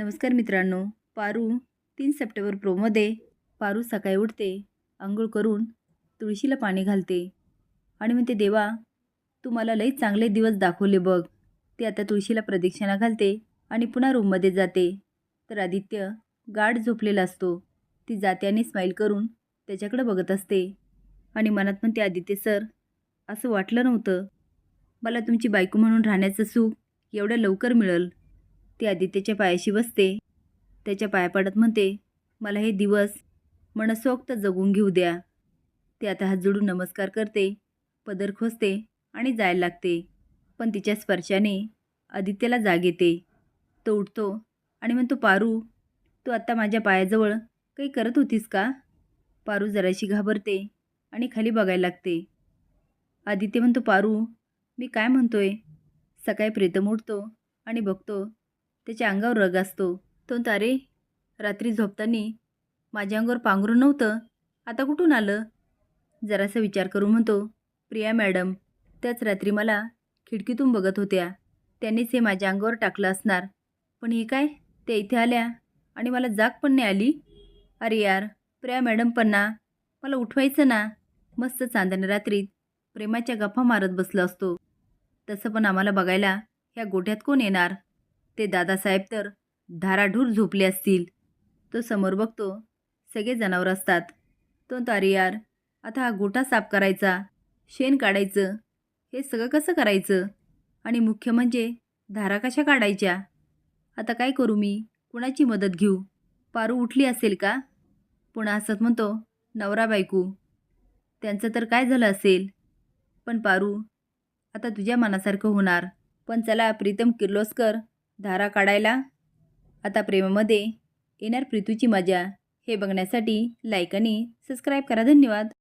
नमस्कार मित्रांनो. पारू तीन सप्टेंबर प्रोमध्ये पारू सकाळी उठते आंघोळ करून तुळशीला पाणी घालते आणि म्हणते देवा तू मला लई चांगले दिवस दाखवले बघ. ते आता तुळशीला प्रदक्षिणा घालते आणि पुन्हा रूममध्ये जाते. तर आदित्य गाढ झोपलेला असतो. ती जाते आणि स्माईल करून त्याच्याकडे बघत असते. आणि मनात म्हणते आदित्य सर असं वाटलं नव्हतं. मला तुमची बायको म्हणून राहण्याचं सुख एवढ्या लवकर मिळेल. ती आदित्यच्या पायाशी बसते. त्याच्या पाया पडत म्हणते मला हे दिवस मनसोक्त जगून घेऊ द्या. ते आता हात जोडून नमस्कार करते पदर खोसते आणि जायला लागते. पण तिच्या स्पर्शाने आदित्यला जाग येते. तो उठतो आणि म्हणतो पारू तू आत्ता माझ्या पायाजवळ काही करत होतीस का? पारू जराशी घाबरते आणि खाली बघायला लागते. आदित्य म्हणतो पारू मी काय म्हणतोय? सकाळी प्रीतम उठतो आणि बघतो त्याच्या अंगावर रग असतो. तो म्हणतो, अरे रात्री झोपताना माझ्या अंगावर पांघरून नव्हतं. आता कुठून आलं? जरासा विचार करून म्हणतो प्रिया मॅडम त्याच रात्री मला खिडकीतून बघत होत्या. त्यांनीच हे माझ्या अंगावर टाकलं असणार. पण हे काय? त्या इथे आल्या आणि मला जाग पण नाही आली? अरे यार प्रिया मॅडम पण ना. मला उठवायचं ना. मस्त चांदण्या रात्रीत प्रेमाच्या गप्पा मारत बसलो असतो. तसं पण आम्हाला बघायला ह्या गोठ्यात कोण येणार? ते दादासाहेब तर धाराढूर झोपले असतील. तो समोर बघतो सगळे जनावर असतात. तो तारी यार आता हा गोठा साफ करायचा शेण काढायचं हे सगळं कसं करायचं? आणि मुख्य म्हणजे धारा कशा काढायच्या? आता काय करू मी? कुणाची मदत घेऊ? पारू उठली असेल का? पुन्हा हसत म्हणतो नवरा बायकू त्यांचं तर काय झालं असेल? पण पारू आता तुझ्या मनासारखं होणार. पण चला प्रीतम किर्लोस्कर धारा काढायला? आता प्रेमामध्ये येणार प्रीतूची मजा. हे बघण्यासाठी लाईक आणि सबस्क्राईब करा. धन्यवाद.